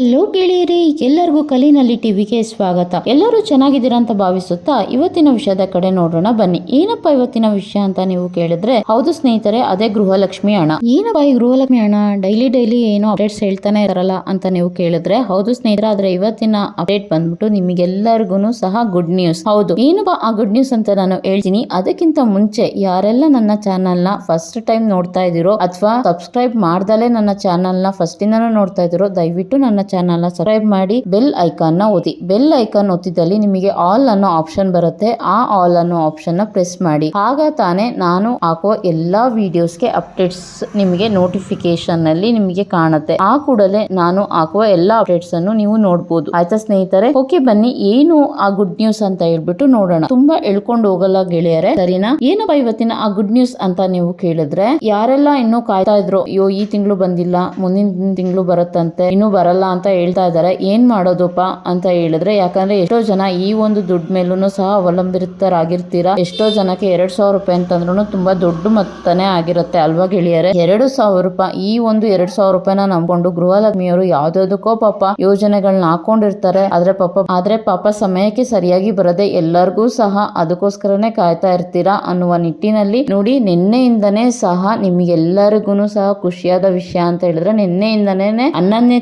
Hello ಗೆಳೆಯರಿ, ಎಲ್ಲರಿಗೂ ಕಲಿನಲ್ಲಿ ಟಿವಿಗೆ ಸ್ವಾಗತ. ಎಲ್ಲರೂ ಚೆನ್ನಾಗಿದ್ದೀರಾ ಅಂತ ಭಾವಿಸುತ್ತಾ ಇವತ್ತಿನ ವಿಷಯದ ಕಡೆ ನೋಡೋಣ. ಬನ್ನಿ, ಏನಪ್ಪ ಇವತ್ತಿನ ವಿಷಯ ಅಂತ ನೀವು ಕೇಳಿದ್ರೆ, ಹೌದು ಸ್ನೇಹಿತರೆ, ಅದೇ ಗೃಹಲಕ್ಷ್ಮಿ ಹಣ. ಏನಪ್ಪ ಈ ಗೃಹಲಕ್ಷ್ಮಿ ಹಣ? ಡೈಲಿ ಡೈಲಿ ಏನೋ ಅಪ್ಡೇಟ್ಸ್ ಹೇಳ್ತಾನೆ ಇರಲ್ಲ ಅಂತ ನೀವು ಕೇಳಿದ್ರೆ, ಹೌದು ಸ್ನೇಹಿತರೆ, ಆದ್ರೆ ಇವತ್ತಿನ ಅಪ್ಡೇಟ್ ಬಂದ್ಬಿಟ್ಟು ನಿಮಗೆಲ್ಲರಿಗೂ ಸಹ ಗುಡ್ ನ್ಯೂಸ್ ಹೌದು, ಏನಪ್ಪ ಆ ಗುಡ್ ನ್ಯೂಸ್ ಅಂತ ನಾನು ಹೇಳ್ತೀನಿ. ಅದಕ್ಕಿಂತ ಮುಂಚೆ ಯಾರೆಲ್ಲ ನನ್ನ ಚಾನಲ್ನ ಫಸ್ಟ್ ಟೈಮ್ ನೋಡ್ತಾ ಇದ್ದೀರೋ, ಅಥವಾ ಸಬ್ಸ್ಕ್ರೈಬ್ ಮಾಡ್ದಲೇ ನನ್ನ ಚಾನಲ್ನ ಫಸ್ಟ್ ಇಂದಾನು ನೋಡ್ತಾ ಇದ್ದೀರೋ, ದಯವಿಟ್ಟು ನನ್ನ ಚಾನಲ್ನ ಸಬ್ಸ್ಕ್ರೈಬ್ ಮಾಡಿ ಬೆಲ್ ಐಕಾನ್ನ ಒತ್ತಿ ಬೆಲ್ ಐಕಾನ್ ಒತ್ತಿದಲ್ಲಿ ನಿಮಗೆ ಆಲ್ ಅನ್ನೋ ಆಪ್ಷನ್ ಬರುತ್ತೆ. ಆ ಆಲ್ ಅನ್ನೋ ಆಪ್ಷನ್ನ ಪ್ರೆಸ್ ಮಾಡಿ. ಆಗ ತಾನೇ ನಾನು ಹಾಕುವ ಎಲ್ಲಾ ವಿಡಿಯೋಸ್ಗೆ ಅಪ್ಡೇಟ್ಸ್ ನಿಮಗೆ ನೋಟಿಫಿಕೇಶನ್ ಅಲ್ಲಿ ನಿಮಗೆ ಕಾಣುತ್ತೆ. ಆ ಕೂಡಲೇ ನಾನು ಹಾಕುವ ಎಲ್ಲಾ ಅಪ್ಡೇಟ್ಸ್ ಅನ್ನು ನೀವು ನೋಡಬಹುದು ಆಯ್ತಾ ಸ್ನೇಹಿತರೆ? ಓಕೆ ಬನ್ನಿ. ಏನು ಆ ಗುಡ್ ನ್ಯೂಸ್ ಅಂತ ಹೇಳ್ಬಿಟ್ಟು ನೋಡೋಣ. ತುಂಬಾ ಎಳ್ಕೊಂಡು ಹೋಗಲ್ಲ ಗೆಳೆಯರೆ? ಸರಿನಾ? ಏನಪ್ಪ ಇವತ್ತಿನ ಆ ಗುಡ್ ನ್ಯೂಸ್ ಅಂತ ನೀವು ಕೇಳಿದ್ರೆ? ಯಾರೆಲ್ಲ ಇನ್ನು ಕಾಯ್ತಾ ಇದ್ರು? ಅಯ್ಯೋ, ಈ ತಿಂಗಳು ಬಂದಿಲ್ಲ. ಮುಂದಿನ ತಿಂಗಳು ಬರುತ್ತಂತೆ. ಇನ್ನು ಬರಲ್ಲ ಹೇಳ್ತಾ ಇದ್ದಾರೆ. ಏನ್ ಮಾಡೋದಪ್ಪ ಅಂತ ಹೇಳಿದ್ರೆ, ಯಾಕಂದ್ರೆ ಎಷ್ಟೋ ಜನ ಈ ಒಂದು ದುಡ್ಡು ಮೇಲೂ ಸಹ ಅವಲಂಬಿತರಾಗಿರ್ತೀರಾ? ಎಷ್ಟೋ ಜನಕ್ಕೆ ಎರಡ್ ಸಾವಿರ ರೂಪಾಯಿ ಅಂತಂದ್ರೂ ತುಂಬಾ ದೊಡ್ಡ ಮೊತ್ತನೇ ಆಗಿರುತ್ತೆ ಅಲ್ವಾ ಗೆಳೆಯರೆ? ಎರಡು ಸಾವಿರ ರೂಪಾಯಿ, ಈ ಒಂದು ಎರಡ್ ಸಾವಿರ ರೂಪಾಯಿನ ನಂಬ್ಕೊಂಡು ಗೃಹಲಕ್ಷ್ಮಿಯವರು ಯಾವ್ದಾವ್ದಕ್ಕೋ ಪಾಪ ಯೋಜನೆಗಳನ್ನ ಹಾಕೊಂಡಿರ್ತಾರೆ. ಆದ್ರೆ ಪಾಪ ಆದ್ರೆ ಪಾಪ ಸಮಯಕ್ಕೆ ಸರಿಯಾಗಿ ಬರದೆ ಎಲ್ಲರಿಗೂ ಸಹ ಅದಕ್ಕೋಸ್ಕರನೇ ಕಾಯ್ತಾ ಇರ್ತೀರಾ ಅನ್ನುವ ನಿಟ್ಟಿನಲ್ಲಿ ನೋಡಿ, ನಿನ್ನೆಯಿಂದನೇ ಸಹ ನಿಮ್ಗೆಲ್ಲರಿಗೂ ಸಹ ಖುಷಿಯಾದ ವಿಷಯ ಅಂತ ಹೇಳಿದ್ರೆ ನಿನ್ನೆಯಿಂದನೇ ಹನ್ನೊಂದನೇ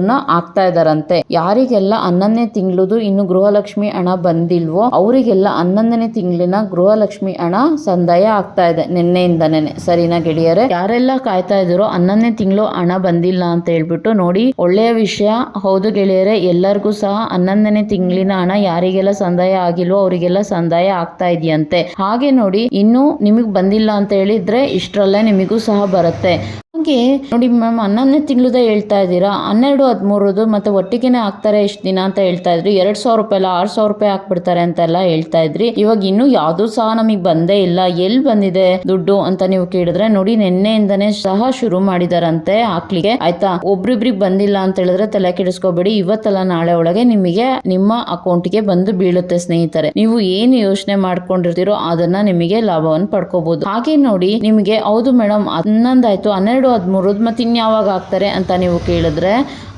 ತಿಂಗಳದನ್ನ ಆಗ್ತಾ ಇದಾರಂತೆ. ಯಾರಿಗೆಲ್ಲ ಹನ್ನೊಂದನೇ ತಿಂಗಳದು ಇನ್ನು ಗೃಹಲಕ್ಷ್ಮಿ ಹಣ ಬಂದಿಲ್ವೋ, ಅವರಿಗೆಲ್ಲ ಹನ್ನೊಂದನೇ ತಿಂಗಳಿನ ಗೃಹಲಕ್ಷ್ಮಿ ಹಣ ಸಂದಾಯ ಆಗ್ತಾ ಇದೆ ನಿನ್ನೆಯಿಂದನೇ ಸರಿನಾ ಗೆಳೆಯರೆ? ಯಾರೆಲ್ಲ ಕಾಯ್ತಾ ಇದ್ರು ಹನ್ನೊಂದನೇ ತಿಂಗಳು ಹಣ ಬಂದಿಲ್ಲ ಅಂತ ಹೇಳ್ಬಿಟ್ಟು ನೋಡಿ, ಒಳ್ಳೆಯ ವಿಷಯ. ಹೌದು ಗೆಳೆಯರೆ, ಎಲ್ಲರಿಗೂ ಸಹ ಹನ್ನೊಂದನೇ ತಿಂಗಳಿನ ಹಣ ಯಾರಿಗೆಲ್ಲ ಸಂದಾಯ ಆಗಿಲ್ವೋ ಅವರಿಗೆಲ್ಲ ಸಂದಾಯ ಆಗ್ತಾ ಇದೆಯಂತೆ. ಹಾಗೆ ನೋಡಿ, ಇನ್ನು ನಿಮಗ್ ಬಂದಿಲ್ಲ ಅಂತ ಹೇಳಿದ್ರೆ ಇಷ್ಟರಲ್ಲೇ ನಿಮಗೂ ಸಹ ಬರುತ್ತೆ. ಹಾಗೆ ನೋಡಿ ಮ್ಯಾಮ್ ಹನ್ನೊಂದನೇ ತಿಂಗಳದ ಹೇಳ್ತಾ ಇದ್ದೀರಾ, ಹನ್ನೆರಡು, ಹದಿಮೂರದು ಮತ್ತೆ ಒಟ್ಟಿಗೆನೆ ಹಾಕ್ತಾರೆ ಎಷ್ಟು ದಿನ ಅಂತ ಹೇಳ್ತಾ ಇದ್ರಿ, ಎರಡು ಸಾವಿರ ರೂಪಾಯಿ ಅಲ್ಲ ಆರು ಸಾವಿರ ರೂಪಾಯಿ ಹಾಕ್ಬಿಡ್ತಾರೆ ಅಂತೆಲ್ಲ ಹೇಳ್ತಾ ಇದ್ರಿ. ಇವಾಗ ಇನ್ನೂ ಯಾವುದು ಸಹ ನಮಗೆ ಬಂದೇ ಇಲ್ಲ ಎಲ್ಲಿ ಬಂದಿದೆ ದುಡ್ಡು ಅಂತ ನೀವು ಕೇಳಿದ್ರೆ ನೋಡಿ ನಿನ್ನೆಯಿಂದನೇ ಸಹ ಶುರು ಮಾಡಿದಾರಂತೆ ಹಾಕ್ಲಿಕ್ಕೆ. ಆಯ್ತಾ? ಒಬ್ರಿಬ್ರಿಗೆ ಬಂದಿಲ್ಲ ಅಂತ ಹೇಳಿದ್ರೆ ತಲೆ ಕೆಡಿಸ್ಕೋಬೇಡಿ, ಇವತ್ತಲ್ಲ ನಾಳೆ ಒಳಗೆ ನಿಮಗೆ ನಿಮ್ಮ ಅಕೌಂಟ್ಗೆ ಬಂದು ಬೀಳುತ್ತೆ ಸ್ನೇಹಿತರೆ. ನೀವು ಏನು ಯೋಚನೆ ಮಾಡ್ಕೊಂಡಿರ್ತೀರೋ ಅದನ್ನ ನಿಮಗೆ ಲಾಭವನ್ನು ಪಡ್ಕೋಬಹುದು ಹಾಗೆ ನೋಡಿ ನಿಮಗೆ ಹೌದು ಮೇಡಮ್ ಹನ್ನೊಂದಾಯ್ತು ಹನ್ನೆರಡು ಹದಿಮೂರು ಮತ್ತೆ ಇನ್ಯಾವಾಗ ಹಾಕ್ತಾರೆ ಅಂತ ನೀವು ಕೇಳಿದ್ರೆ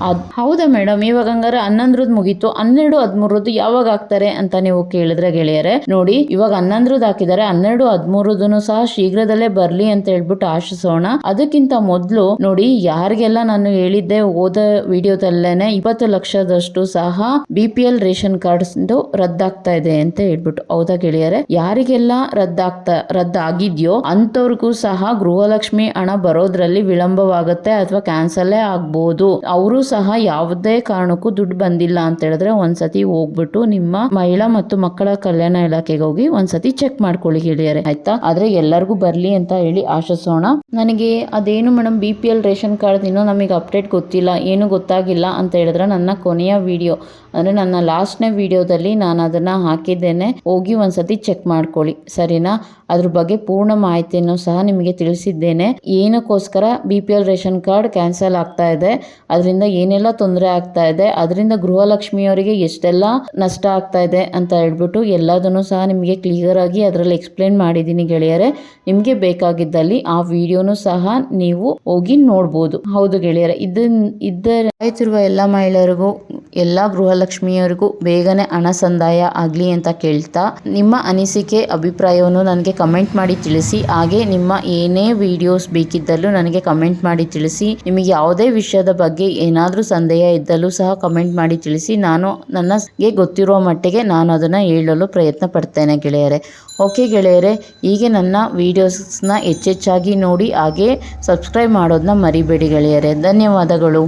ಅದು ಹೌದಾ ಮೇಡಮ್ ಇವಾಗ ಹಂಗಾರೆ ಹನ್ನೊಂದ್ರದ್ದು ಮುಗೀತು. ಹನ್ನೆರಡು ಹದಿಮೂರದ್ದು ಯಾವಾಗ ಹಾಕ್ತಾರೆ ಅಂತ ನೀವು ಕೇಳಿದ್ರೆ ಗೆಳೆಯರೆ, ನೋಡಿ, ಇವಾಗ ಹನ್ನೊಂದ್ರದ್ದು ಹಾಕಿದ್ದಾರೆ. ಹನ್ನೆರಡು ಹದಿಮೂರದನ್ನು ಸಹ ಶೀಘ್ರದಲ್ಲೇ ಬರ್ಲಿ ಅಂತ ಹೇಳ್ಬಿಟ್ಟು ಆಶಿಸೋಣ. ಅದಕ್ಕಿಂತ ಮೊದಲು, ನೋಡಿ, ಯಾರಿಗೆಲ್ಲ ನಾನು ಹೇಳಿದ್ದೆ ಓದ ವಿಡಿಯೋದಲ್ಲೇನೆ ಇಪ್ಪತ್ತು ಲಕ್ಷದಷ್ಟು ಸಹ B P L ration cards ರದ್ದಾಗ್ತಾ ಇದೆ ಅಂತ ಹೇಳ್ಬಿಟ್ಟು. ಹೌದಾ ಗೆಳೆಯರೆ? ಯಾರಿಗೆಲ್ಲ ರದ್ದಾಗ್ತಾ, ರದ್ದಾಗಿದ್ಯೋ ಅಂತವ್ರಿಗೂ ಸಹ ಗೃಹಲಕ್ಷ್ಮಿ ಹಣ ಬರೋದ್ರಲ್ಲಿ ವಿಳಂಬವಾಗುತ್ತೆ ಅಥವಾ ಕ್ಯಾನ್ಸಲ್ಲೇ ಆಗ್ಬೋದು. ಅವರು ಸಹ ಯಾವುದೇ ಕಾರಣಕ್ಕೂ ದುಡ್ಡು ಬಂದಿಲ್ಲ ಅಂತ ಹೇಳಿದ್ರೆ ಒಂದ್ಸತಿ ಹೋಗ್ಬಿಟ್ಟು ನಿಮ್ಮ ಮಹಿಳಾ ಮತ್ತು ಮಕ್ಕಳ ಕಲ್ಯಾಣ ಇಲಾಖೆಗೆ ಹೋಗಿ ಒಂದ್ಸತಿ ಚೆಕ್ ಮಾಡ್ಕೊಳ್ಳಿ ಗೆಳೆಯರೆ, ಆಯ್ತಾ? ಆದ್ರೆ ಎಲ್ಲರಿಗೂ ಬರ್ಲಿ ಅಂತ ಹೇಳಿ ಆಶಿಸೋಣ. ನನಗೆ ಅದೇನು madam B P L ration card ಇನ್ನೂ ನಮಗೆ ಅಪ್ಡೇಟ್ ಗೊತ್ತಿಲ್ಲ, ಏನು ಗೊತ್ತಾಗಿಲ್ಲ ಅಂತ ಹೇಳಿದ್ರೆ ನನ್ನ ಕೊನೆಯ ವಿಡಿಯೋ, ಅಂದ್ರೆ ನನ್ನ ಲಾಸ್ಟ್ನೇ ವಿಡಿಯೋದಲ್ಲಿ ನಾನು ಅದನ್ನ ಹಾಕಿದ್ದೇನೆ, ಹೋಗಿ ಒಂದ್ಸತಿ ಚೆಕ್ ಮಾಡ್ಕೊಳ್ಳಿ, ಸರಿನಾ? ಅದ್ರ ಬಗ್ಗೆ ಪೂರ್ಣ ಮಾಹಿತಿಯನ್ನು ಸಹ ನಿಮಗೆ ತಿಳಿಸಿದ್ದೇನೆ. ಏನಕ್ಕೋಸ್ಕರ B P L ration card cancel ಆಗ್ತಾ ಇದೆ. ಅದರಿಂದ ಏನೆಲ್ಲ ತೊಂದರೆ ಆಗ್ತಾ ಇದೆ, ಅದರಿಂದ ಗೃಹಲಕ್ಷ್ಮಿಯವರಿಗೆ ಎಷ್ಟೆಲ್ಲ ನಷ್ಟ ಆಗ್ತಾ ಇದೆ ಅಂತ ಹೇಳ್ಬಿಟ್ಟು ಎಲ್ಲದನ್ನು ಸಹ ನಿಮಗೆ ಕ್ಲಿಯರ್ ಆಗಿ ಅದರಲ್ಲಿ ಎಕ್ಸ್ಪ್ಲೇನ್ ಮಾಡಿದ್ದೀನಿ ಗೆಳೆಯರೆ. ನಿಮಗೆ ಬೇಕಾಗಿದ್ದಲ್ಲಿ ಆ ವಿಡಿಯೋನು ಸಹ ನೀವು ಹೋಗಿ ನೋಡ್ಬೋದು. ಹೌದು ಗೆಳೆಯರೆ, ಇದನ್ ಇದ್ದ ಆಯ್ತಿರುವ ಎಲ್ಲ ಮಹಿಳೆಯರಿಗೂ ಎಲ್ಲ ಗೃಹಲಕ್ಷ್ಮಿಯವರಿಗೂ ಬೇಗನೆ ಹಣ ಸಂದಾಯ ಆಗಲಿ ಅಂತ ಕೇಳ್ತಾ ನಿಮ್ಮ ಅನಿಸಿಕೆ, ಅಭಿಪ್ರಾಯವನ್ನು ನನಗೆ ಕಮೆಂಟ್ ಮಾಡಿ ತಿಳಿಸಿ. ಹಾಗೆ ನಿಮ್ಮ ಏನೇ ವಿಡಿಯೋಸ್ ಬೇಕಿದ್ದಲ್ಲೂ ನನಗೆ ಕಮೆಂಟ್ ಮಾಡಿ ತಿಳಿಸಿ. ನಿಮಗೆ ಯಾವುದೇ ವಿಷಯದ ಬಗ್ಗೆ ಏನಾದರೂ ಸಂದೇಹ ಇದ್ದಲ್ಲೂ ಸಹ ಕಮೆಂಟ್ ಮಾಡಿ ತಿಳಿಸಿ. ನಾನು ನನಗೆ ಗೊತ್ತಿರುವ ಮಟ್ಟಿಗೆ ನಾನು ಅದನ್ನು ಹೇಳಲು ಪ್ರಯತ್ನ ಪಡ್ತೇನೆ ಗೆಳೆಯರೆ. ಓಕೆ ಗೆಳೆಯರೆ, ಹೀಗೆ ನನ್ನ ವೀಡಿಯೋಸ್ನ ಹೆಚ್ಚೆಚ್ಚಾಗಿ ನೋಡಿ ಹಾಗೆ ಸಬ್ಸ್ಕ್ರೈಬ್ ಮಾಡೋದನ್ನ ಮರಿಬೇಡಿ ಗೆಳೆಯರೆ. ಧನ್ಯವಾದಗಳು.